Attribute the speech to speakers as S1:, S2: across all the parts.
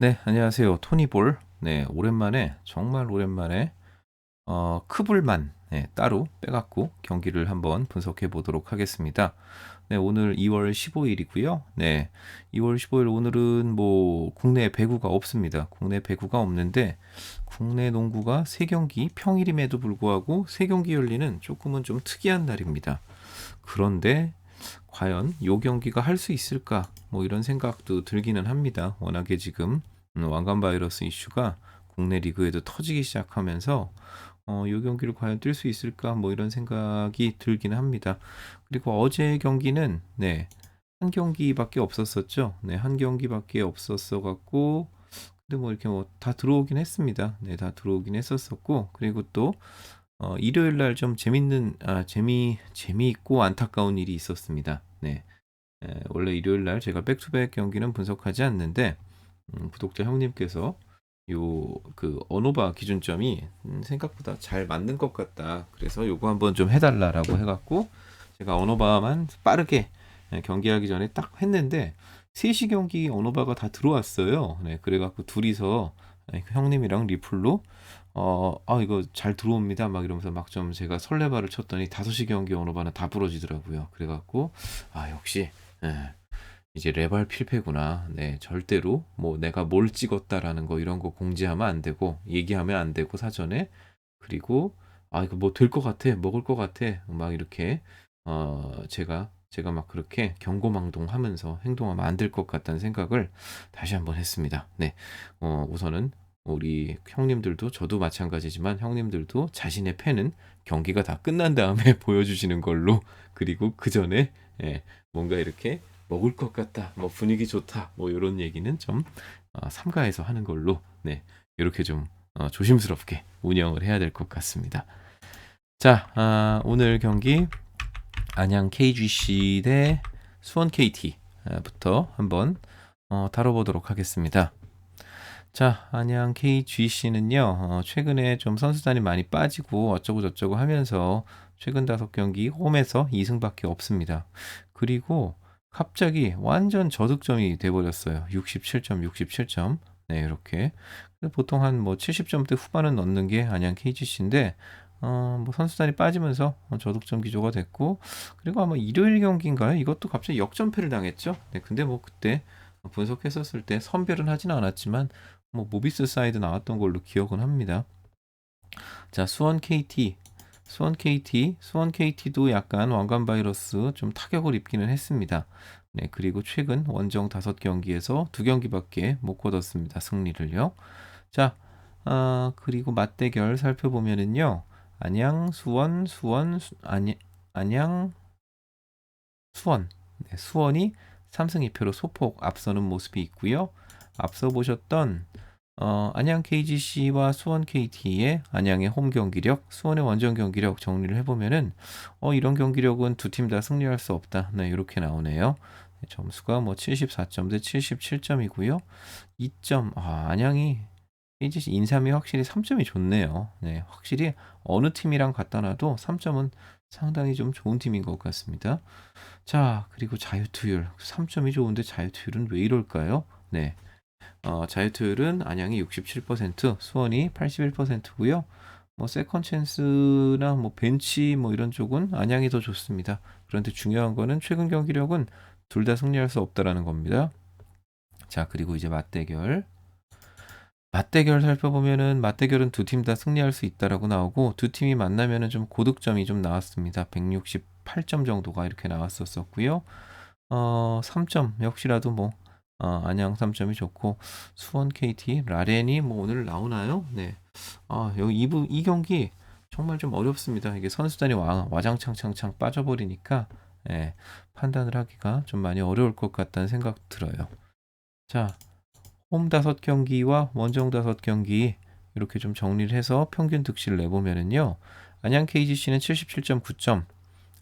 S1: 네, 안녕하세요. 토니볼. 네, 오랜만에, 정말 오랜만에, 어, 크불만, 네, 따로 빼갖고 경기를 한번 분석해 보도록 하겠습니다. 네, 오늘 2월 15일이고요. 네, 2월 15일 오늘은 뭐, 국내 배구가 없습니다. 국내 배구가 없는데, 국내 농구가 3경기, 평일임에도 불구하고 3경기 열리는 조금은 좀 특이한 날입니다. 그런데, 과연 요 경기가 할 수 있을까? 뭐 이런 생각도 들기는 합니다. 워낙에 지금 음, 왕관 바이러스 이슈가 국내 리그에도 터지기 시작하면서 어, 요 경기를 과연 뛸 수 있을까? 뭐 이런 생각이 들기는 합니다. 그리고 어제 경기는 네. 한 경기밖에 없었었죠. 네, 한 경기밖에 없었어 갖고 근데 뭐 이렇게 뭐 다 들어오긴 했습니다. 네, 다 들어오긴 했었었고 그리고 또 어, 일요일 날 좀 재밌는 아 재미 재미있고 안타까운 일이 있었습니다. 네. 에, 원래 일요일 날 제가 백투백 경기는 분석하지 않는데 음, 구독자 형님께서 요 그 언어바 기준점이 음, 생각보다 잘 맞는 것 같다. 그래서 요거 한번 좀 해달라라고 해갖고 제가 언어바만 빠르게 예, 경기하기 전에 딱 했는데 3시 경기 언어바가 다 들어왔어요. 네, 그래갖고 둘이서 예, 형님이랑 리플로 어, 아, 이거 잘 들어옵니다. 막 이러면서 막 좀 제가 설레발을 쳤더니 5시 경기 언어바는 다 부러지더라고요. 그래갖고, 아, 역시, 예, 이제 레발 필패구나. 네, 절대로 뭐 내가 뭘 찍었다라는 거 이런 거 공지하면 안 되고, 얘기하면 안 되고, 사전에. 그리고, 아, 이거 뭐 될 것 같아. 먹을 것 같아. 막 이렇게, 어, 제가, 제가 막 그렇게 경고망동 하면서 행동하면 안 될 것 같다는 생각을 다시 한번 했습니다. 네, 어, 우선은 우리 형님들도 저도 마찬가지지만 형님들도 자신의 팬은 경기가 다 끝난 다음에 보여주시는 걸로 그리고 그 전에 예, 뭔가 이렇게 먹을 것 같다, 뭐 분위기 좋다, 뭐 이런 얘기는 좀 어, 삼가해서 하는 걸로 네 이렇게 좀 어, 조심스럽게 운영을 해야 될 것 같습니다. 자, 아, 오늘 경기 안양 KGC 대 수원 KT부터 한번 어, 다뤄보도록 하겠습니다. 자, 안양 KGC는요, 어, 최근에 좀 선수단이 많이 빠지고 어쩌고 저쩌고 하면서 최근 다섯 경기 홈에서 2승밖에 없습니다. 그리고 갑자기 완전 저득점이 돼버렸어요. 67점, 67점. 네, 이렇게. 보통 한 뭐 70점대 후반은 넣는 게 안양 KGC인데, 어, 뭐 선수단이 빠지면서 저득점 기조가 됐고, 그리고 아마 일요일 경기인가요? 이것도 갑자기 역전패를 당했죠. 네, 근데 뭐 그때 분석했었을 때 선별은 하진 않았지만 뭐 모비스 사이드 나왔던 걸로 기억은 합니다. 자, 수원 KT. 수원 KT, 수원 KT도 약간 왕관 바이러스 좀 타격을 입기는 했습니다. 네, 그리고 최근 원정 다섯 경기에서 두 경기밖에 못 거뒀습니다. 승리를요. 자, 아, 그리고 맞대결 살펴보면은요. 안양, 수원, 수원, 수, 안양, 안양, 수원. 네, 수원이 3승 2패로 소폭 앞서는 모습이 있고요. 앞서 보셨던 어, 안양 KGC와 수원 KT의 안양의 홈 경기력, 수원의 원정 경기력 정리를 해보면은 어, 이런 경기력은 두 팀 다 승리할 수 없다. 네, 이렇게 나오네요. 네, 점수가 뭐 74점 대 77점이고요. 2점, 아, 안양이 KGC 인삼이 확실히 3점이 좋네요. 네, 확실히 어느 팀이랑 갖다 놔도 3점은 상당히 좀 좋은 팀인 것 같습니다. 자, 그리고 자유투율. 3점이 좋은데 자유투율은 왜 이럴까요? 네. 어, 자유투율은 안양이 67%, 수원이 81%고요. 뭐 세컨 찬스나 뭐 벤치 뭐 이런 쪽은 안양이 더 좋습니다. 그런데 중요한 거는 최근 경기력은 둘 다 승리할 수 없다라는 겁니다. 자, 그리고 이제 맞대결. 맞대결 살펴보면은 맞대결은 두 팀 다 승리할 수 있다라고 나오고 두 팀이 만나면은 좀 고득점이 좀 나왔습니다. 168점 정도가 이렇게 나왔었었고요. 어, 3점 역시라도 뭐 어, 안양 3점이 좋고 수원 KT 라렌이 뭐 오늘 나오나요? 네. 아, 여기 2부 이 경기 정말 좀 어렵습니다. 이게 선수단이 와, 와장창창창 빠져버리니까 예, 판단을 하기가 좀 많이 어려울 것 같다는 생각 들어요. 자, 홈 다섯 경기와 원정 다섯 경기 이렇게 좀 정리를 해서 평균 득실을 내보면은요. 안양 KGC는 77.9점,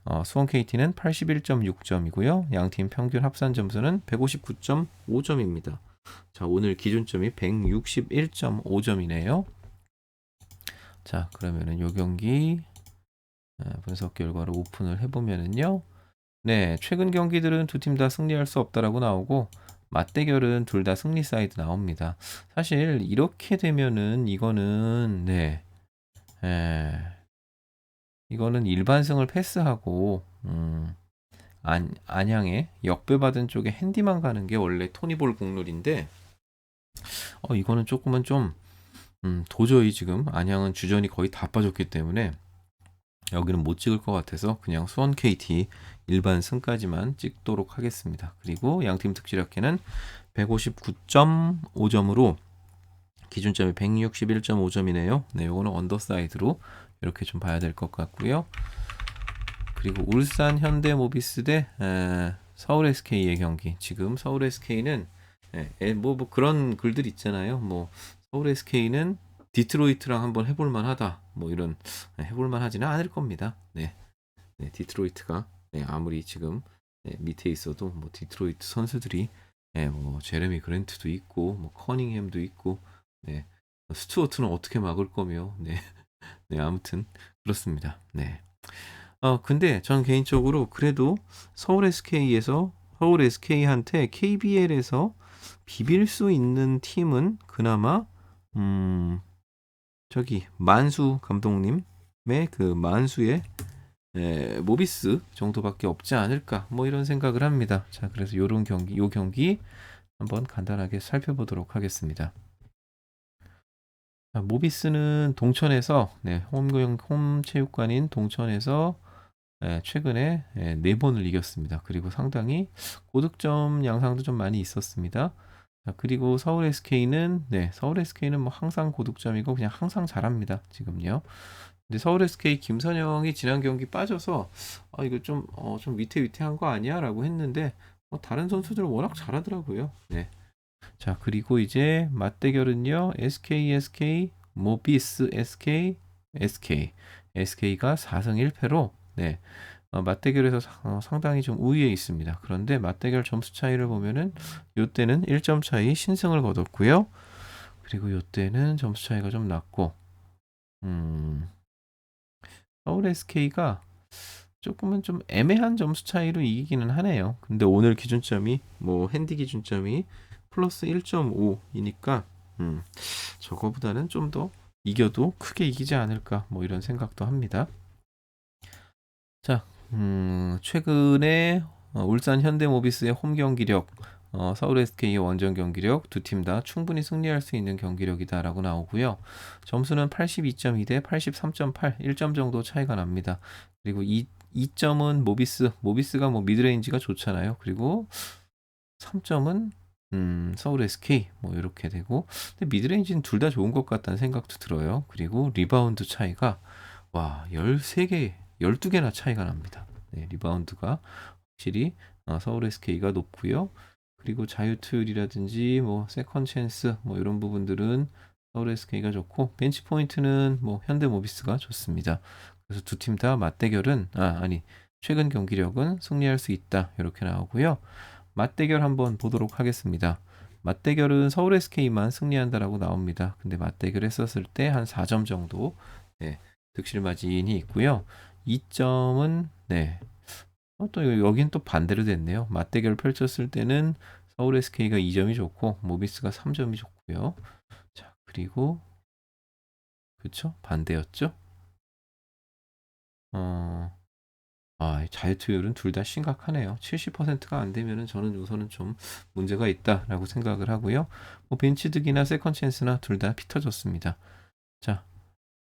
S1: 어, 수원 KT는 81.6점이고요. 양팀 평균 합산 점수는 159.5점입니다. 자, 오늘 기준점이 161.5점이네요. 자, 그러면은 요 경기 어, 분석 결과를 오픈을 해보면은요. 네, 최근 경기들은 두 팀 다 승리할 수 없다라고 나오고 맞대결은 둘 다 승리 사이드 나옵니다. 사실 이렇게 되면은 이거는 네. 에, 이거는 일반승을 패스하고 음, 안, 안양에 역배받은 쪽에 핸디만 가는 게 원래 토니볼 국룰인데 어, 이거는 조금은 좀 음, 도저히 지금 안양은 주전이 거의 다 빠졌기 때문에 여기는 못 찍을 것 같아서 그냥 수원 KT 일반 승까지만 찍도록 하겠습니다. 그리고 양팀 특실학회는 159.5점으로 기준점이 161.5점이네요. 네, 요거는 언더사이드로 이렇게 좀 봐야 될 것 같고요. 그리고 울산 현대모비스 대 에, 서울 SK의 경기. 지금 서울 SK는 예, 뭐, 뭐 그런 글들 있잖아요. 뭐 서울 SK는 디트로이트랑 한번 해볼 만하다. 뭐 이런 예, 해볼 만하지는 않을 겁니다. 네, 네 디트로이트가 네, 아무리 지금 네, 밑에 있어도 뭐 디트로이트 선수들이 네, 뭐 제레미 그랜트도 있고 뭐 커닝햄도 있고 네, 스튜어트는 어떻게 막을 거며 네, 네 아무튼 그렇습니다. 네. 어 근데 전 개인적으로 그래도 서울 SK에서 서울 SK한테 KBL에서 비빌 수 있는 팀은 그나마 음 저기 만수 감독님의 그 만수의 에, 모비스 정도밖에 없지 않을까 뭐 이런 생각을 합니다. 자 그래서 요런 경기 요 경기 한번 간단하게 살펴보도록 하겠습니다. 자, 모비스는 동천에서 네, 홈, 홈 체육관인 동천에서 예, 최근에 예, 네 번을 이겼습니다. 그리고 상당히 고득점 양상도 좀 많이 있었습니다. 자, 그리고 서울 SK는 네, 서울 SK는 뭐 항상 고득점이고 그냥 항상 잘합니다. 지금요. 근데 서울 SK 김선영이 지난 경기 빠져서 아 이거 좀 어, 좀 위태위태한 거 아니야라고 했는데 뭐 다른 선수들은 워낙 잘하더라고요. 네. 자, 그리고 이제 맞대결은요. SK SK 모비스 SK SK SK가 4승 1패로 네. 어, 맞대결에서 사- 어, 상당히 좀 우위에 있습니다. 그런데 맞대결 점수 차이를 보면은 요때는 1점 차이 신승을 거뒀고요. 그리고 요때는 점수 차이가 좀 났고 음. 서울 SK가 조금은 좀 애매한 점수 차이로 이기기는 하네요. 근데 오늘 기준점이 뭐 핸디 기준점이 플러스 1.5이니까 음. 저거보다는 좀 더 이겨도 크게 이기지 않을까 뭐 이런 생각도 합니다. 자, 음, 최근에 어, 울산 현대모비스의 홈 경기력, 어, 서울 SK의 원정 경기력 두 팀 다 충분히 승리할 수 있는 경기력이다라고 나오고요. 점수는 82.2 대 83.8, 1점 정도 차이가 납니다. 그리고 이 2점은 모비스, 모비스가 뭐 미드레인지가 좋잖아요. 그리고 3점은 음, 서울 SK 뭐 이렇게 되고 근데 미드레인지는 둘 다 좋은 것 같다는 생각도 들어요. 그리고 리바운드 차이가 와 13개 12개나 차이가 납니다. 네, 리바운드가 확실히 어, 서울 SK가 높고요. 그리고 자유 투율이라든지 뭐 세컨 찬스 뭐 이런 부분들은 서울 SK가 좋고 벤치 포인트는 뭐 현대모비스가 좋습니다. 그래서 두 팀 다 맞대결은 아 아니 최근 경기력은 승리할 수 있다 이렇게 나오고요. 맞대결 한번 보도록 하겠습니다. 맞대결은 서울 SK만 승리한다라고 나옵니다. 근데 맞대결 했었을 때 한 4점 정도 네, 득실 마진이 있고요. 2점은 네. 어, 또 여긴 또 반대로 됐네요. 맞대결 펼쳤을 때는 서울 SK가 2점이 좋고 모비스가 3점이 좋고요. 자, 그리고 그쵸? 반대였죠? 어. 아, 자유투율은 둘 다 심각하네요. 70%가 안 되면은 저는 우선은 좀 문제가 있다라고 생각을 하고요. 뭐 벤치득이나 세컨 찬스나 둘 다 피터졌습니다. 자,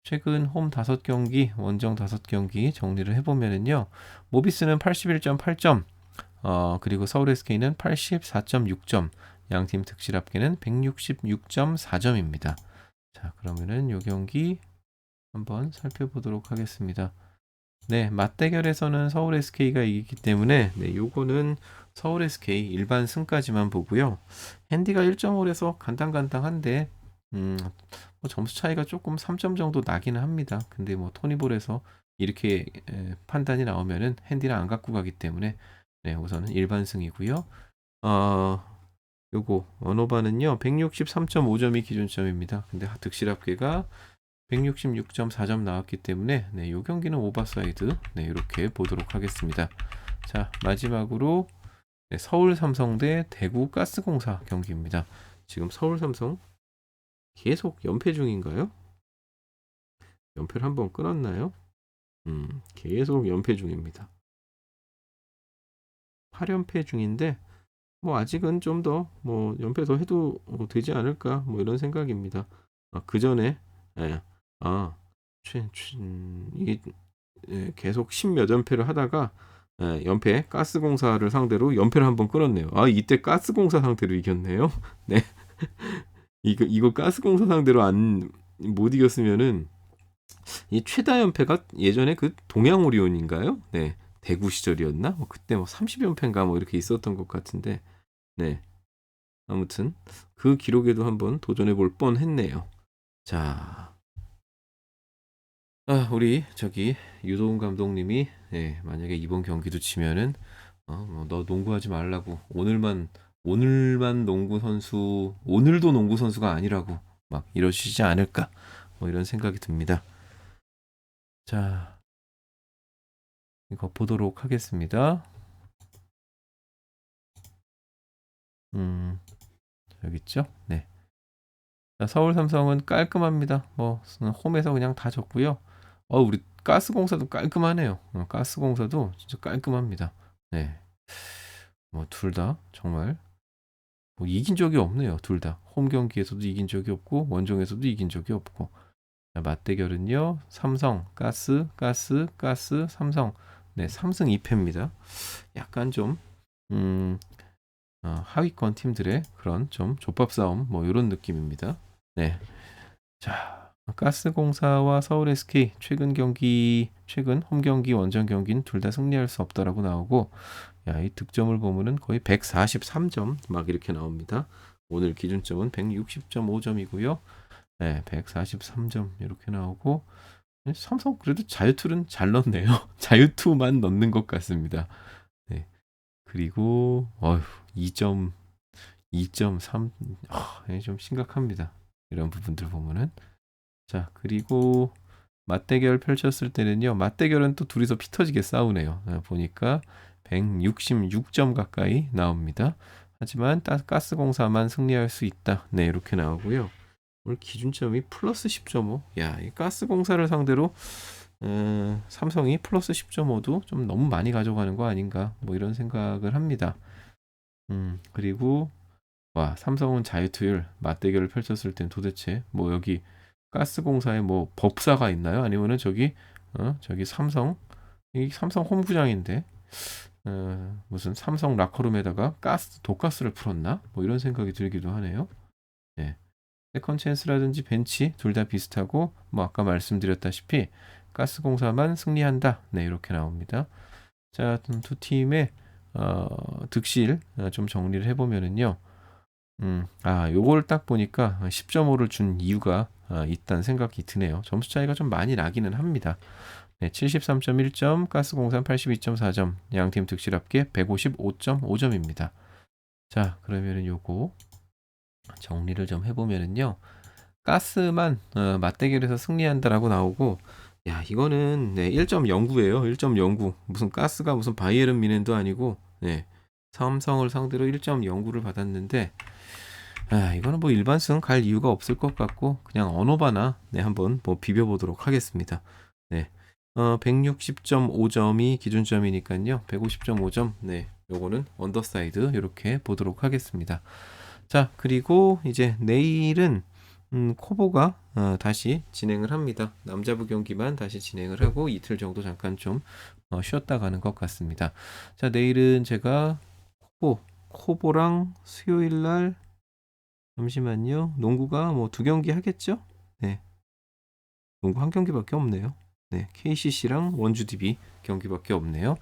S1: 최근 홈 5경기, 원정 5경기 정리를 해보면은요. 모비스는 81.8점, 어, 그리고 서울 SK는 84.6점, 양팀 득실 합계는 166.4점입니다. 자, 그러면은 요 경기 한번 살펴보도록 하겠습니다. 네, 맞대결에서는 서울 SK가 이기기 때문에 네, 요거는 서울 SK 일반 승까지만 보고요. 핸디가 1.5에서 간당간당한데 음, 뭐 점수 차이가 조금 3점 정도 나기는 합니다. 근데 뭐 토니볼에서 이렇게 에, 판단이 나오면은 핸디랑 안 갖고 가기 때문에 네, 우선은 일반 승이고요. 어, 요거 언어바는요 163.5점이 기준점입니다. 근데 득실 합계가 166.4점 나왔기 때문에 네, 요 경기는 오버사이드 네, 이렇게 보도록 하겠습니다. 자, 마지막으로 네, 서울 삼성 대 대구 가스공사 경기입니다. 지금 서울 삼성 계속 연패 중인가요? 연패를 한번 끊었나요? 음, 계속 연패 중입니다. 8연패 중인데 뭐 아직은 좀 더 뭐 연패 더 해도 뭐 되지 않을까 뭐 이런 생각입니다. 아, 그 전에 예, 아, 최, 최, 음, 이게 예, 계속 십몇 연패를 하다가 예, 연패 가스공사를 상대로 연패를 한번 끊었네요. 아 이때 가스공사 상대로 이겼네요. 네, 이거 이거 가스공사 상대로 안 못 이겼으면은 이 최다 연패가 예전에 그 동양 오리온인가요? 네, 대구 시절이었나? 뭐 그때 뭐 30연패인가 뭐 이렇게 있었던 것 같은데, 네. 아무튼 그 기록에도 한번 도전해 볼 뻔했네요. 자, 아, 우리 저기 유도훈 감독님이 네, 만약에 이번 경기도 치면은 어, 뭐 너 농구하지 말라고 오늘만 오늘만 농구 선수 오늘도 농구 선수가 아니라고 막 이러시지 않을까 뭐 이런 생각이 듭니다. 자, 이거 보도록 하겠습니다. 음, 여기 있죠? 네. 자, 서울 삼성은 깔끔합니다. 뭐 홈에서 그냥 다 졌고요. 어, 우리 가스공사도 깔끔하네요. 어, 가스공사도 진짜 깔끔합니다. 네. 뭐 둘 다 정말 뭐 이긴 적이 없네요. 둘 다. 홈 경기에서도 이긴 적이 없고 원정에서도 이긴 적이 없고. 자, 맞대결은요. 삼성, 가스, 가스, 가스, 삼성. 네, 3승 2패입니다. 약간 좀 음, 어, 하위권 팀들의 그런 좀 족밥 싸움 뭐 이런 느낌입니다. 네. 자, 가스공사와 서울 SK 최근 경기 최근 홈 경기 원정 경기는 둘 다 승리할 수 없다라고 나오고 야, 이 득점을 보면은 거의 143점 막 이렇게 나옵니다. 오늘 기준점은 160.5점이고요. 네, 143점 이렇게 나오고 삼성 그래도 자유투는 잘 넣네요. 자유투만 넣는 것 같습니다. 네. 그리고 어휴 2점 2.3 아, 좀 심각합니다. 이런 부분들 보면은 자 그리고 맞대결 펼쳤을 때는요 맞대결은 또 둘이서 피 터지게 싸우네요 아, 보니까 166점 가까이 나옵니다 하지만 가스공사만 승리할 수 있다 네 이렇게 나오고요 오늘 기준점이 플러스 10.5. 야, 이 가스공사를 상대로 어, 삼성이 플러스 10.5도 좀 너무 많이 가져가는 거 아닌가? 뭐 이런 생각을 합니다. 음, 그리고 와, 삼성은 자유투율 맞대결을 펼쳤을 땐 도대체 뭐 여기 가스공사에 뭐 법사가 있나요? 아니면은 저기 어, 저기 삼성 이 삼성 홈구장인데 어, 무슨 삼성 라커룸에다가 가스 독가스를 풀었나? 뭐 이런 생각이 들기도 하네요. 네. 세컨 찬스라든지 벤치 둘 다 비슷하고 뭐 아까 말씀드렸다시피 가스공사만 승리한다. 네 이렇게 나옵니다. 자, 두 팀의 어, 득실 어, 좀 정리를 해보면은요. 음, 아, 요걸 딱 보니까 10.5를 준 이유가 아, 있다는 생각이 드네요. 점수 차이가 좀 많이 나기는 합니다. 네, 73.1점, 가스공사 82.4점, 양팀 득실 합계 155.5점입니다. 자, 그러면은 요거 정리를 좀 해보면은요. 가스만 어, 맞대결에서 승리한다라고 나오고 야 이거는 네, 1.09예요. 1.09 무슨 가스가 무슨 바이에른 미넨도 아니고 네, 삼성을 상대로 1.09를 받았는데 아, 이거는 뭐 일반승 갈 이유가 없을 것 같고 그냥 언어바나 네, 한번 뭐 비벼보도록 하겠습니다. 네. 어, 160.5점이 기준점이니까요. 150.5점. 네. 요거는 언더사이드 이렇게 보도록 하겠습니다. 자, 그리고 이제 내일은 음, 코보가 어, 다시 진행을 합니다. 남자부 경기만 다시 진행을 하고 이틀 정도 잠깐 좀 어, 쉬었다 가는 것 같습니다. 자, 내일은 제가 코보, 코보랑 수요일 날 잠시만요. 농구가 뭐 두 경기 하겠죠? 네. 농구 한 경기밖에 없네요. 네, KCC랑 원주 DB 경기밖에 없네요.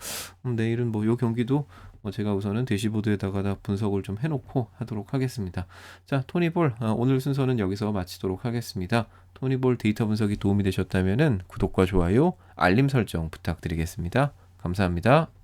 S1: 음, 내일은 뭐 요 경기도 뭐 제가 우선은 대시보드에다가 분석을 좀 해놓고 하도록 하겠습니다. 자, 토니볼 어, 오늘 순서는 여기서 마치도록 하겠습니다. 토니볼 데이터 분석이 도움이 되셨다면 구독과 좋아요, 알림 설정 부탁드리겠습니다. 감사합니다.